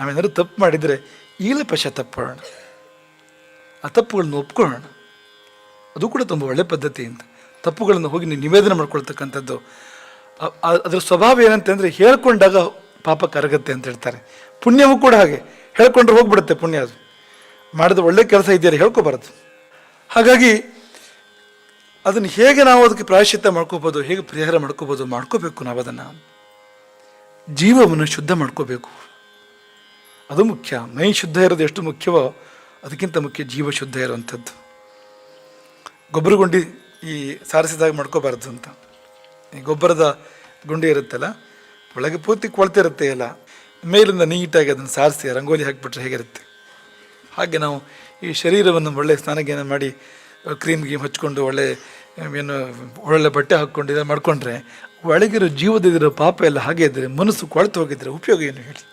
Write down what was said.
ನಾವೇನಾದ್ರು ತಪ್ಪು ಮಾಡಿದರೆ ಈಗಲೇ ಪಶ್ಚಾತ್ತಾಪಡೋಣ ಆ ತಪ್ಪುಗಳನ್ನ ಒಪ್ಕೊಳ್ಳೋಣ ಅದು ಕೂಡ ತುಂಬ ಒಳ್ಳೆಯ ಪದ್ಧತಿ ಅಂತ. ತಪ್ಪುಗಳನ್ನು ಹೋಗಿ ನೀವು ನಿವೇದನೆ ಮಾಡ್ಕೊಳ್ತಕ್ಕಂಥದ್ದು. ಅದರ ಸ್ವಭಾವ ಏನಂತಂದರೆ ಹೇಳ್ಕೊಂಡಾಗ ಪಾಪ ಕರಗತ್ತೆ ಅಂತ ಹೇಳ್ತಾರೆ. ಪುಣ್ಯವೂ ಕೂಡ ಹಾಗೆ. ಹೇಳ್ಕೊಂಡ್ರೆ ಹೋಗ್ಬಿಡುತ್ತೆ ಪುಣ್ಯ ಅದು. ಮಾಡಿದ ಒಳ್ಳೆ ಕೆಲಸ ಇದೆಯಲ್ಲ ಹೇಳ್ಕೊಬಾರದು. ಹಾಗಾಗಿ ಅದನ್ನು ಹೇಗೆ ನಾವು ಅದಕ್ಕೆ ಪ್ರಾಯಶ್ಚಿತ್ತ ಮಾಡ್ಕೋಬೋದು, ಹೇಗೆ ಪರಿಹಾರ ಮಾಡ್ಕೋಬೋದು ಮಾಡ್ಕೋಬೇಕು ನಾವು ಅದನ್ನು ಜೀವವನ್ನು ಶುದ್ಧ ಮಾಡ್ಕೋಬೇಕು. ಅದು ಮುಖ್ಯ. ಮೈ ಶುದ್ಧ ಇರೋದು ಎಷ್ಟು ಮುಖ್ಯವೋ ಅದಕ್ಕಿಂತ ಮುಖ್ಯ ಜೀವ ಶುದ್ಧ ಇರುವಂಥದ್ದು. ಗೊಬ್ಬರ ಗುಂಡಿ ಈ ಸಾರಿಸಿದಾಗ ಮಾಡ್ಕೋಬಾರ್ದು ಅಂತ. ಈ ಗೊಬ್ಬರದ ಗುಂಡಿ ಇರುತ್ತಲ್ಲ, ಒಳಗೆ ಪೂರ್ತಿ ಕೊಳ್ತಿರುತ್ತೆ ಎಲ್ಲ. ಮೇಲಿಂದ ನೀಟಾಗಿ ಅದನ್ನು ಸಾರಿಸಿ, ರಂಗೋಲಿ ಹಾಕಿಬಿಟ್ರೆ ಹೇಗಿರುತ್ತೆ? ಹಾಗೆ ನಾವು ಈ ಶರೀರವನ್ನು ಒಳ್ಳೆ ಸ್ನಾನಗೇನ ಮಾಡಿ ಕ್ರೀಮ್ ಗೀಮ್ ಹಚ್ಕೊಂಡು, ಒಳ್ಳೆ, ಏನು ಒಳ್ಳೆ ಬಟ್ಟೆ ಹಾಕ್ಕೊಂಡು ಇದನ್ನು ಮಾಡಿಕೊಂಡ್ರೆ, ಒಳಗಿರೋ ಜೀವದಿರೋ ಪಾಪ ಎಲ್ಲ ಹಾಗೆ ಇದ್ದರೆ ಮನಸ್ಸು ಕೊಳೆತು ಹೋಗಿದ್ರೆ ಉಪಯೋಗ ಏನು ಹೇಳಿ?